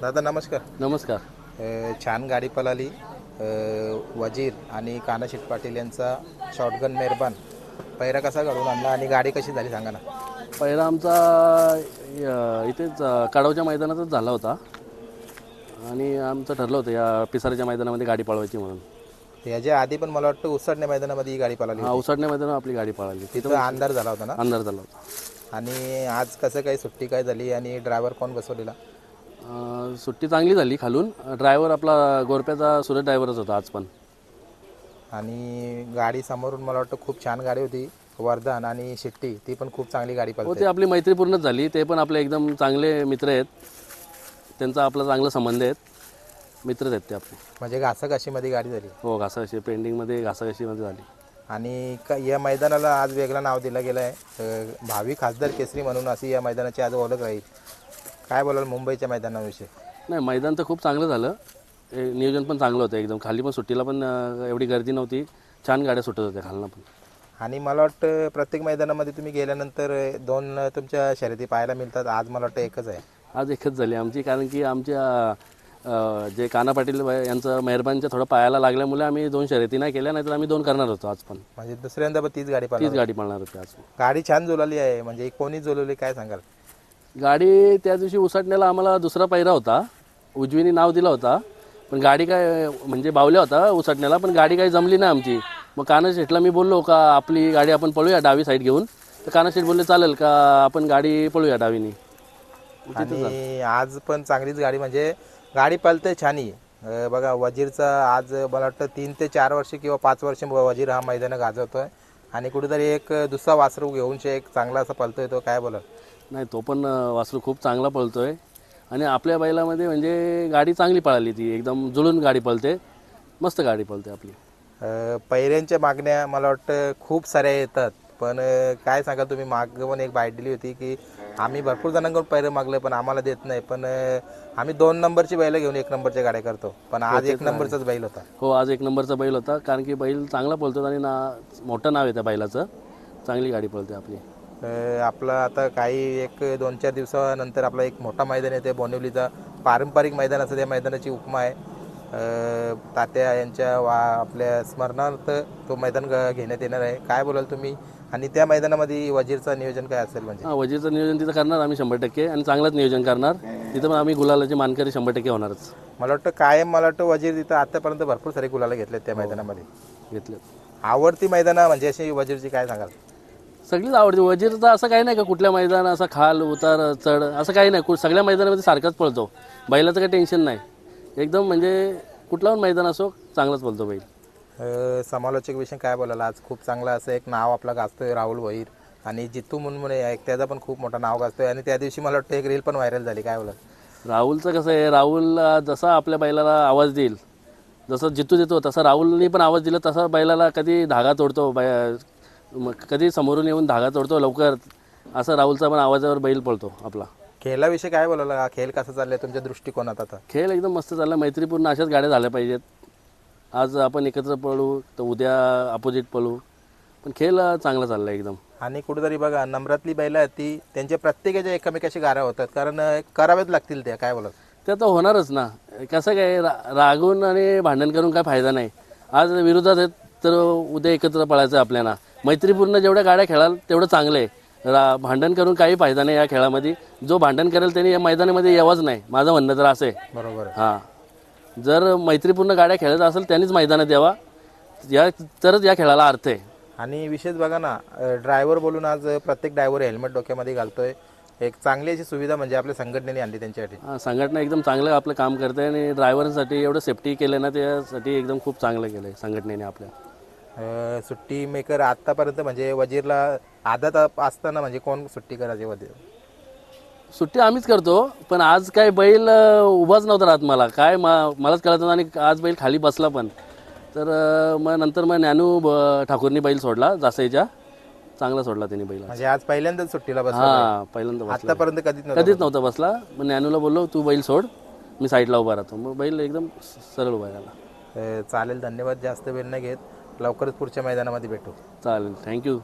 दादा नमस्कार. नमस्कार. अ, छान गाडी पळाली. अ, वजीर आणि कानाशीट पाटील यांचा शॉटगन मेहरबान. पैरा कसा घडून आणला आणि गाडी कशी झाली सांगा ना. पहिला आमचा इथेच अ, काडवच्या मैदानातच झाला होता. आणि आमचं ठरलं होतं या पिसाऱ्याच्या मैदानामध्ये गाडी पळवायची म्हणून. याच्या आधी पण मला वाटतं उसडण्या मैदानामध्ये ही गाडी पळाली हा उसाडण्या मैदानावर आपली गाडी पळाली तिथं अंधार झाला होता ना? अंधार झाला होता. आणि आज कसं काही सुट्टी काय झाली आणि ड्रायव्हर कोण बसवलेला? अ, सुट्टी चांगली झाली खालून. ड्रायव्हर आपला गोरप्याचा सुरत ड्रायव्हरच होता आज पण. आणि गाडी समोरून मला वाटतं खूप छान गाडी होती. वर्धन आणि शिट्टी ती पण खूप चांगली गाडी हो पळते ते आपली मैत्रीपूर्णच झाली. ते पण आपले एकदम चांगले मित्र आहेत. त्यांचा आपला चांगला संबंध आहेत. मित्रच आहेत ते आपले. म्हणजे घासाघाशीमध्ये गाडी झाली. हो घासाघाशी पेंडिंगमध्ये घासाघाशीमध्ये झाली. आणि क या मैदानाला आज वेगळं नाव दिलं गेलं आहे भावी खासदार केसरी म्हणून अशी या मैदानाची आज ओळख राहील. काय बोलाल मुंबईच्या मैदानाविषयी? नाही मैदान तर खूप चांगलं झालं. ए, नियोजन पण चांगलं होतं एकदम. खाली पण सुट्टीला पण अ, एवढी गर्दी नव्हती. छान गाड्या सुटत होत्या खालनं पण. आणि मला वाटतं प्रत्येक मैदानामध्ये तुम्ही गेल्यानंतर दोन तुमच्या शर्यती पाहायला मिळतात. आज मला वाटतं एकच आहे. आज एकच झाली. आमची कारण की आमच्या अ, जे काना पाटील यांचं मेहरबानच्या थोडं पायाला लागल्यामुळे आम्ही दोन शर्यती नाही केल्या नाहीतर आम्ही दोन करणार होतो आज पण. म्हणजे दुसऱ्यांदा पण तीच गाडी तीच गाडी पळणार होती आज. गाडी छान जुळाली आहे. म्हणजे कोणी जुळवली काय सांगाल? गाडी त्या दिवशी उसटण्याला आम्हाला दुसरा पैरा होता. उजवीने नाव दिला होता. पण गाडी काय म्हणजे बावल्या होता उसटण्याला पण गाडी काही जमली नाही आमची. मग काना शेटला मी बोललो का आपली गाडी आपण पळूया डावी साईड घेऊन. तर काना शेट बोलले चालेल का आपण गाडी पळूया डावीनी. आणि आज पण चांगलीच गाडी म्हणजे गाडी पळते छानी बघा वजीरचा आज मला वाटतं तीन ते चार वर्ष किंवा पाच वर्ष वजीर हा मैदान गाजवतोय. आणि कुठेतरी एक दुसरा वासरू घेऊन शे एक चांगला असा पलतोय तो काय बोलत नाही तो पण वासरू खूप चांगला पळतोय. आणि आपल्या बैलामध्ये म्हणजे गाडी चांगली पळाली ती एकदम जुळून गाडी पळते. मस्त गाडी पळते आपली. पैऱ्यांच्या मागण्या मला वाटतं खूप साऱ्या येतात. पण काय सांगा तुम्ही? माग पण एक बाईट दिली होती की आम्ही भरपूर जणांकडून पैरे मागले पण आम्हाला देत नाही. पण आम्ही दोन नंबरची बैल घेऊन एक नंबरच्या गाड्या करतो. पण आज एक नंबरचाच बैल होता. हो आज एक नंबरचा बैल होता. कारण की बैल चांगला पळतो आणि ना मोठं नाव आहे त्या बैलाचं. चांगली गाडी पळते आपली. आपलं आता काही एक दोन चार दिवसानंतर आपला एक मोठा मैदान येते बोनिवलीचा. पारंपरिक मैदान असं त्या मैदानाची उपमा आहे. तात्या यांच्या वा आपल्या स्मरणार्थ तो मैदान घेण्यात येणार आहे. काय बोलाल तुम्ही? आणि त्या मैदानामध्ये वजीरचं नियोजन काय असेल म्हणजे? हां वजीरचं नियोजन तिथं करणार आम्ही शंभर टक्के आणि चांगलंच नियोजन करणार. तिथं आम्ही गुलालाचे मानकरी शंभर टक्के होणारच. मला वाटतं कायम मला वाटतं वजीर तिथं आतापर्यंत भरपूर सारे गुलाला घेतलेत त्या मैदानामध्ये. घेतले आवडती मैदानं म्हणजे अशी वजीरची काय सांगाल? सगळीच आवडते. वजीरचं असं काही नाही का कुठल्या मैदान असं खाल उतार चढ असं काही नाही. कु- सगळ्या मैदानामध्ये सारखाच पळतो. बैलाचं काही टेन्शन नाही. एकदम म्हणजे कुठला पण मैदान असो चांगलाच पळतो बैल. अ, समालोचक विषय काय बोलायला? आज खूप चांगलं असं एक नाव आपलं गाजतोय राहुल भोईर आणि जितू मुनमुने एक त्याचं पण खूप मोठं नाव गाजतोय. आणि त्या दिवशी मला वाटतं एक रील पण व्हायरल झाली. काय बोलत राहुलचं कसं आहे राहुल अं, जसा आपल्या बैलाला आवाज देईल जसं जितू देतो तसा राहुलनी पण आवाज दिला तसा बैलाला कधी धागा तोडतो. बै मग कधी समोरून येऊन धागा तोडतो लवकर. असं राहुलचा पण आवाजावर बैल पळतो आपला. खेळाविषयी काय बोलायला हा खेळ कसा चाललाय? तुमच्या दृष्टिकोनात आता. खेळ एकदम मस्त चालला. मैत्रीपूर्ण अशाच गाड्या झाल्या पाहिजेत. आज आपण एकत्र पळू तर उद्या अपोजिट पळू. पण खेळ चांगला चालला एकदम. आणि कुठेतरी बघा नम्रातली बैल आहेत ती. त्यांच्या प्रत्येकाच्या एकमेकाशी गाऱ्या होतात. कारण कराव्याच लागतील त्या. काय बोलत ते आता होणारच ना. कसं काय रा रागून आणि भांडण करून काय फायदा नाही. आज विरोधात आहेत तर उद्या एकत्र पळायचं आपल्याला. मैत्रीपूर्ण जेवढ्या गाड्या खेळाल तेवढं चांगलं आहे. रा भांडण करून काही फायदा नाही या खेळामध्ये. जो भांडण करेल त्याने या मैदानामध्ये यावंच नाही. माझं म्हणणं तर असं आहे. बरोबर हां. जर मैत्रीपूर्ण गाड्या खेळत असेल त्यांनीच मैदानात यावा. या तरच या खेळाला अर्थ आहे. आणि विशेष बघा ना ड्रायव्हर बोलून आज प्रत्येक ड्रायव्हर हेल्मेट डोक्यामध्ये घालतोय. एक चांगली अशी सुविधा म्हणजे आपल्या संघटनेने आणली त्यांच्यासाठी. हां संघटना एकदम चांगलं आपलं काम करते आणि ड्रायव्हरांसाठी एवढं सेफ्टी केलं ना त्यासाठी एकदम खूप चांगलं केलं आहे संघटनेने आपल्या. अ, सुट्टी मेकर आतापर्यंत म्हणजे वजीरला आदत असताना म्हणजे कोण सुट्टी करायची वजीर सुट्टी आम्हीच करतो पण आज काय बैल अं, उभाच नव्हता राहत मला. काय मा मलाच कळत नव्हतं आणि आज बैल खाली बसला पण. तर अं, मग नंतर मग ज्ञानू ब- ठाकूरनी बैल सोडला जासईच्या. चांगला सोडला त्यांनी बैल. म्हणजे आज पहिल्यांदाच सुट्टीला बसला हां पहिल्यांदा बसला. आतापर्यंत कधीच नव्हतं कधीच नव्हता बसला. मग ज्ञानूला बोललो तू बैल सोड मी साईडला उभा राहतो. मग बैल एकदम स- सरळ उभा राहिला. अ, चालेल धन्यवाद. जास्त वेळ नाही घेत. लवकरच पुढच्या मैदानामध्ये भेटू. चालेल. थँक्यू